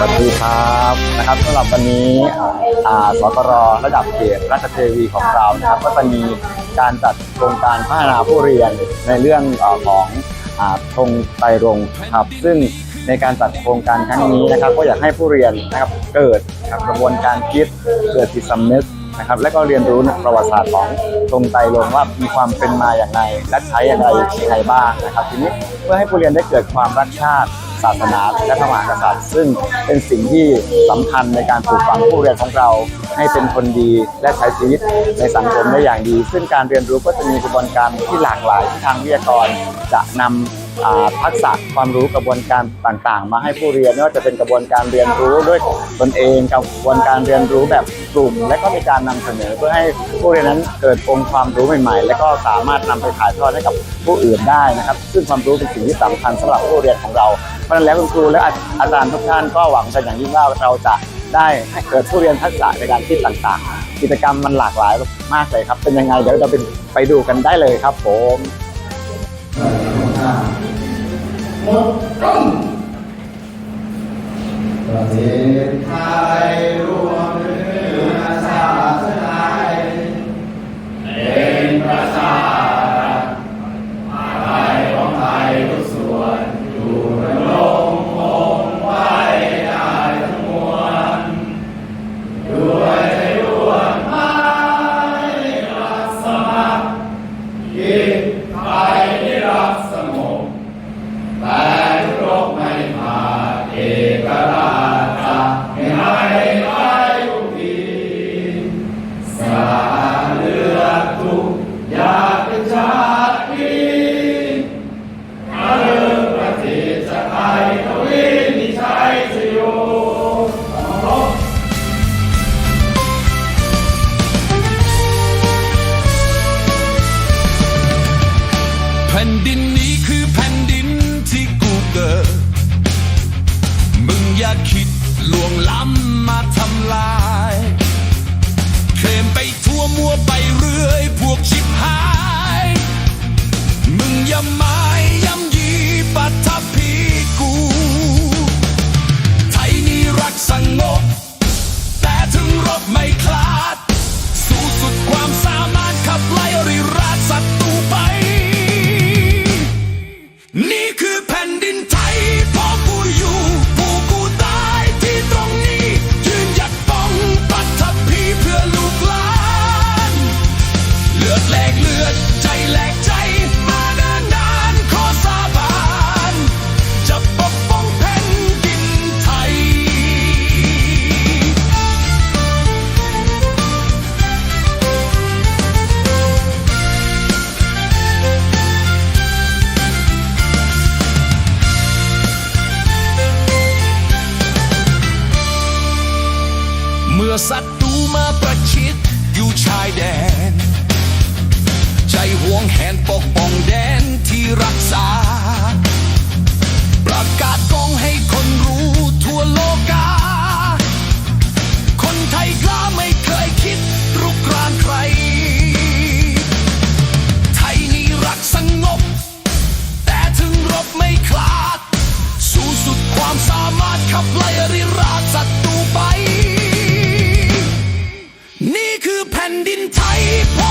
สวัสดีครับนะครับสำหรับวันนี้สตรระดับเขตราชเทวีของเรานะครับก็จะมีการจัดโครงการพัฒนาผู้เรียนในเรื่องอของธงไตรรงค์ครับ ซึ่งในการจัดโครงการครั้งนี้นะครับ ก็อยากให้ผู้เรียนนะครับเกิดกระบวนการคิดเกิดจิตสำนึกนะครับและก็เรียนรู้ในประวัติศาสตร์ของธงไตรรงค์ว่ามีความเป็นมาอย่างไรและใช้อย่างไรยังไงบ้างนะครับ ทีนี้เพื่อให้ผู้เรียนได้เกิดความรักชาติ ศาสนาและพระมหากษัตริย์ ซึ่งเป็นสิ่งที่สำคัญในการปลูกฝังผู้เรียนของเรา ให้เป็นคนดีและใช้ชีวิตในสังคมได้อย่างดี ซึ่งการเรียนรู้ก็จะมีกระบวนการที่หลากหลายที่ทางวิทยากรจะนำอ่า ทักษะความรู้กระบวนการต่างๆ มาให้ผู้เรียนไม่ว่าจะเป็นกระบวนการเรียนรู้ด้วยตนเองกระบวนการเรียนรู้แบบกลุ่ม และก็มีการนำเสนอเพื่อให้ผู้เรียนนั้นเกิดองค์ความรู้ใหม่ ๆ และก็สามารถนำไปถ่ายทอดให้กับผู้อื่นได้นะครับ ซึ่งความรู้เป็นสิ่งที่สำคัญสำหรับผู้เรียนของเราเพราะนั้นแล้วคุณครูและอาจารย์ทุกท่านก็หวังกันอย่างยิ่งว่าเราจะได้ให้เกิดผู้เรียนทักษะในการคิดต่างๆ กิจกรรมมันหลากหลายมากเลยครับ เป็นยังไงเดี๋ยวเราไปไปดูกันได้เลยครับผม ประเทศไทยรวมเนื้อชาติไทยเป็นประชารัฐไทยของไทยทุกส่วนอยู่ดำรงคงไว้ได้ทั้งมวลด้วยใจร่วมไม้รักสมัครคิดไทย อย่าคิดลวงล้ำมาทำลาย เคลมไปทั่วมัวไปเรื่อย พวกชิบหาย มึงอย่าหมายย้ำยีปัทภีกู ไทยนี่รักสงบ แต่ถึงรบไม่คลาด สู้สุดความสามารถขับไล่ริราชศัตรูไป นี่ ศัตรูมาประชิดอยู่ชายแดน ใจห่วงแหนปกป้องแดน type